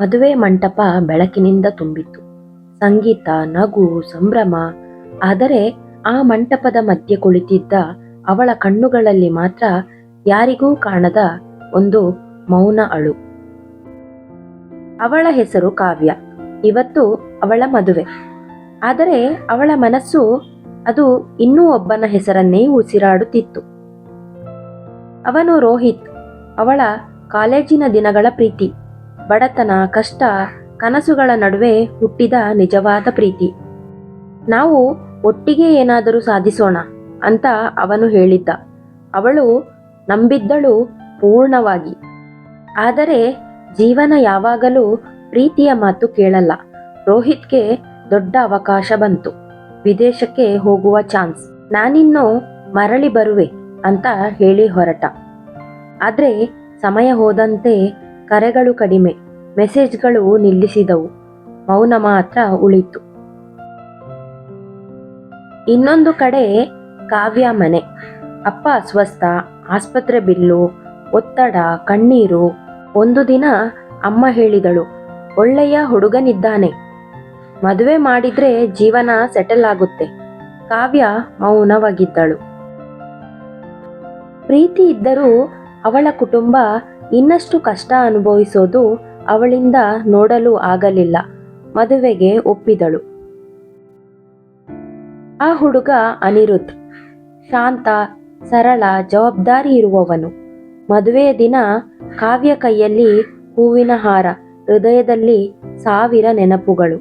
ಮದುವೆ ಮಂಟಪ ಬೆಳಕಿನಿಂದ ತುಂಬಿತ್ತು. ಸಂಗೀತ, ನಗು, ಸಂಭ್ರಮ. ಆದರೆ ಆ ಮಂಟಪದ ಮಧ್ಯೆ ಕುಳಿತಿದ್ದ ಅವಳ ಕಣ್ಣುಗಳಲ್ಲಿ ಮಾತ್ರ ಯಾರಿಗೂ ಕಾಣದ ಒಂದು ಮೌನ ಅಳು. ಅವಳ ಹೆಸರು ಕಾವ್ಯ. ಇವತ್ತು ಅವಳ ಮದುವೆ. ಆದರೆ ಅವಳ ಮನಸ್ಸು ಅದು ಇನ್ನೂ ಒಬ್ಬನ ಹೆಸರನ್ನೇ ಉಸಿರಾಡುತ್ತಿತ್ತು. ಅವನು ರೋಹಿತ್. ಅವಳ ಕಾಲೇಜಿನ ದಿನಗಳ ಪ್ರೀತಿ. ಬಡತನ, ಕಷ್ಟ, ಕನಸುಗಳ ನಡುವೆ ಹುಟ್ಟಿದ ನಿಜವಾದ ಪ್ರೀತಿ. ನಾವು ಒಟ್ಟಿಗೆ ಏನಾದರೂ ಸಾಧಿಸೋಣ ಅಂತ ಅವನು ಹೇಳಿದ್ದ. ಅವಳು ನಂಬಿದ್ದಳು ಪೂರ್ಣವಾಗಿ. ಆದರೆ ಜೀವನ ಯಾವಾಗಲೂ ಪ್ರೀತಿಯ ಮಾತು ಕೇಳಲ್ಲ. ರೋಹಿತ್ಗೆ ದೊಡ್ಡ ಅವಕಾಶ ಬಂತು. ವಿದೇಶಕ್ಕೆ ಹೋಗುವ ಚಾನ್ಸ್. ನಾನಿನ್ನು ಮರಳಿ ಬರುವೆ ಅಂತ ಹೇಳಿ ಹೊರಟ. ಆದರೆ ಸಮಯ ಹೋದಂತೆ ಕರೆಗಳು ಕಡಿಮೆ. ಮೆಸೇಜ್ಗಳು ನಿಲ್ಲಿಸಿದವು. ಮೌನ ಮಾತ್ರ ಉಳಿತು. ಇನ್ನೊಂದು ಕಡೆ ಕಾವ್ಯ ಮನೆ. ಅಪ್ಪ ಅಸ್ವಸ್ಥ, ಆಸ್ಪತ್ರೆ ಬಿಲ್ಲು, ಒತ್ತಡ, ಕಣ್ಣೀರು. ಒಂದು ದಿನ ಅಮ್ಮ ಹೇಳಿದಳು, ಒಳ್ಳೆಯ ಹುಡುಗನಿದ್ದಾನೆ. ಮದುವೆ ಮಾಡಿದ್ರೆ ಜೀವನ ಸೆಟಲ್ ಆಗುತ್ತೆ. ಕಾವ್ಯ ಮೌನವಾಗಿದ್ದಳು. ಪ್ರೀತಿ ಇದ್ದರೂ ಅವಳ ಕುಟುಂಬ ಇನ್ನಷ್ಟು ಕಷ್ಟ ಅನುಭವಿಸೋದು ಅವಳಿಂದ ನೋಡಲು ಆಗಲಿಲ್ಲ. ಮದುವೆಗೆ ಒಪ್ಪಿದಳು. ಆ ಹುಡುಗ ಅನಿರುದ್ಧ್ ಶಾಂತ, ಸರಳ, ಜವಾಬ್ದಾರಿ ಇರುವವನು. ಮದುವೆಯ ದಿನ ಕಾವ್ಯ ಕೈಯಲ್ಲಿ ಹೂವಿನ ಹಾರ, ಹೃದಯದಲ್ಲಿ ಸಾವಿರ ನೆನಪುಗಳು.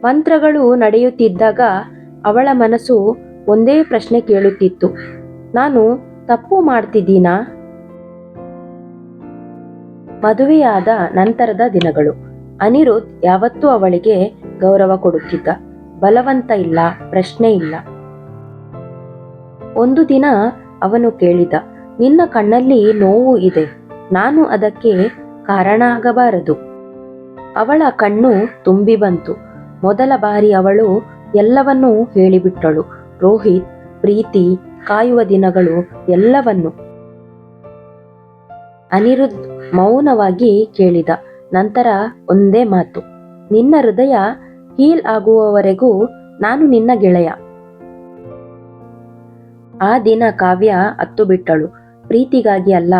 ಮಂತ್ರಗಳು ನಡೆಯುತ್ತಿದ್ದಾಗ ಅವಳ ಮನಸ್ಸು ಒಂದೇ ಪ್ರಶ್ನೆ ಕೇಳುತ್ತಿತ್ತು. ನಾನು ತಪ್ಪು ಮಾಡ್ತಿದ್ದೀನಾ? ಮದುವೆಯಾದ ನಂತರದ ದಿನಗಳು. ಅನಿರುದ್ಧ್ ಯಾವತ್ತೂ ಅವಳಿಗೆ ಗೌರವ ಕೊಡುತ್ತಿದ್ದ. ಬಲವಂತ ಇಲ್ಲ, ಪ್ರಶ್ನೆ ಇಲ್ಲ. ಒಂದು ದಿನ ಅವನು ಕೇಳಿದ, ನಿನ್ನ ಕಣ್ಣಲ್ಲಿ ನೋವು ಇದೆ. ನಾನು ಅದಕ್ಕೆ ಕಾರಣ ಆಗಬಾರದು ಅವಳ ಕಣ್ಣು ತುಂಬಿ ಬಂತು. ಮೊದಲ ಬಾರಿ ಅವಳು ಎಲ್ಲವನ್ನೂ ಹೇಳಿಬಿಟ್ಟಳು ರೋಹಿತ್, ಪ್ರೀತಿ, ಕಾಯುವ ದಿನಗಳು ಎಲ್ಲವನ್ನು. ಅನಿರುದ್ಧ್ ಮೌನವಾಗಿ ಕೇಳಿದ. ನಂತರ ಒಂದೇ ಮಾತು, ನಿನ್ನ ಹೃದಯ ಹೀಲ್ ಆಗುವವರೆಗೂ ನಾನು ನಿನ್ನ ಗೆಳೆಯ. ಆ ದಿನ ಕಾವ್ಯ ಅತ್ತು ಬಿಟ್ಟಳು ಪ್ರೀತಿಗಾಗಿ ಅಲ್ಲ,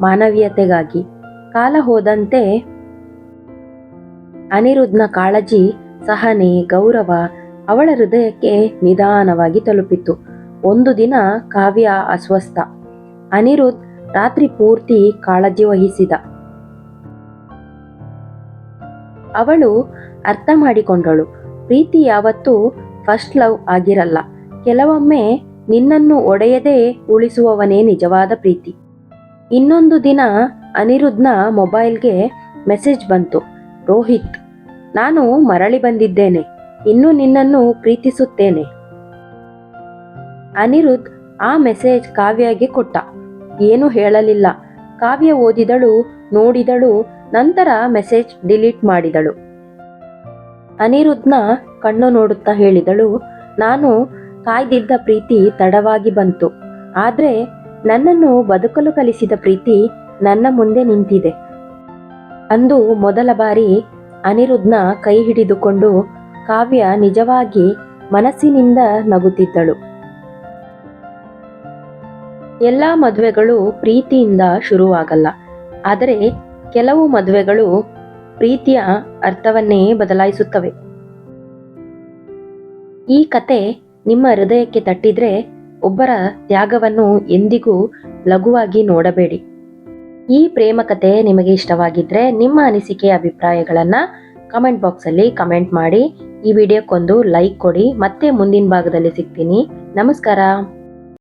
ಮಾನವೀಯತೆಗಾಗಿ. ಕಾಲ ಹೋದಂತೆ ಅನಿರುದ್ಧನ ಕಾಳಜಿ, ಸಹನೆ, ಗೌರವ ಅವಳ ಹೃದಯಕ್ಕೆ ನಿಧಾನವಾಗಿ ತಲುಪಿತು. ಒಂದು ದಿನ ಕಾವ್ಯ ಅಸ್ವಸ್ಥ. ಅನಿರುದ್ಧ್ ರಾತ್ರಿ ಪೂರ್ತಿ ಕಾಳಜಿ ವಹಿಸಿದ. ಅವಳು ಅರ್ಥ ಮಾಡಿಕೊಂಡಳು. ಪ್ರೀತಿ ಯಾವತ್ತೂ ಫಸ್ಟ್ ಲವ್ ಆಗಿರಲ್ಲ. ಕೆಲವೊಮ್ಮೆ ನಿನ್ನನ್ನು ಒಡೆಯದೇ ಉಳಿಸುವವನೇ ನಿಜವಾದ ಪ್ರೀತಿ. ಇನ್ನೊಂದು ದಿನ ಅನಿರುದ್ನ ಮೊಬೈಲ್ಗೆ ಮೆಸೇಜ್ ಬಂತು. ರೋಹಿತ್, ನಾನು ಮರಳಿ ಬಂದಿದ್ದೇನೆ. ಇನ್ನು ನಿನ್ನನ್ನು ಪ್ರೀತಿಸುತ್ತೇನೆ. ಅನಿರುದ್ಧ್ ಆ ಮೆಸೇಜ್ ಕಾವ್ಯಗೆ ಕೊಟ್ಟ. ಏನು ಹೇಳಲಿಲ್ಲ. ಕಾವ್ಯ ಓದಿದಳು, ನೋಡಿದಳು, ನಂತರ ಮೆಸೇಜ್ ಡಿಲೀಟ್ ಮಾಡಿದಳು. ಅನಿರುದ್ನ ಕಣ್ಣು ನೋಡುತ್ತಾ ಹೇಳಿದಳು, ನಾನು ಕಾಯ್ದಿದ್ದ ಪ್ರೀತಿ ತಡವಾಗಿ ಬಂತು. ಆದ್ರೆ ನನ್ನನ್ನು ಬದುಕಲು ಕಲಿಸಿದ ಪ್ರೀತಿ ನನ್ನ ಮುಂದೆ ನಿಂತಿದೆ. ಅಂದು ಮೊದಲ ಬಾರಿ ಅನಿರುದ್ನ ಕೈ ಹಿಡಿದುಕೊಂಡು ಕಾವ್ಯ ನಿಜವಾಗಿ ಮನಸ್ಸಿನಿಂದ ನಗುತ್ತಿದ್ದಳು. ಎಲ್ಲ ಮದುವೆಗಳು ಪ್ರೀತಿಯಿಂದ ಶುರುವಾಗಲ್ಲ. ಆದರೆ ಕೆಲವು ಮದುವೆಗಳು ಪ್ರೀತಿಯ ಅರ್ಥವನ್ನೇ ಬದಲಾಯಿಸುತ್ತವೆ. ಈ ಕತೆ ನಿಮ್ಮ ಹೃದಯಕ್ಕೆ ತಟ್ಟಿದ್ರೆ ಒಬ್ಬರ ತ್ಯಾಗವನ್ನು ಎಂದಿಗೂ ಲಘುವಾಗಿ ನೋಡಬೇಡಿ. ಈ ಪ್ರೇಮ ಕತೆ ನಿಮಗೆ ಇಷ್ಟವಾಗಿದ್ರೆ ನಿಮ್ಮ ಅನಿಸಿಕೆ ಅಭಿಪ್ರಾಯಗಳನ್ನು ಕಮೆಂಟ್ ಬಾಕ್ಸಲ್ಲಿ ಕಮೆಂಟ್ ಮಾಡಿ. ಈ ವಿಡಿಯೋಕ್ಕೊಂದು ಲೈಕ್ ಕೊಡಿ. ಮತ್ತೆ ಮುಂದಿನ ಭಾಗದಲ್ಲಿ ಸಿಗ್ತೀನಿ. ನಮಸ್ಕಾರ.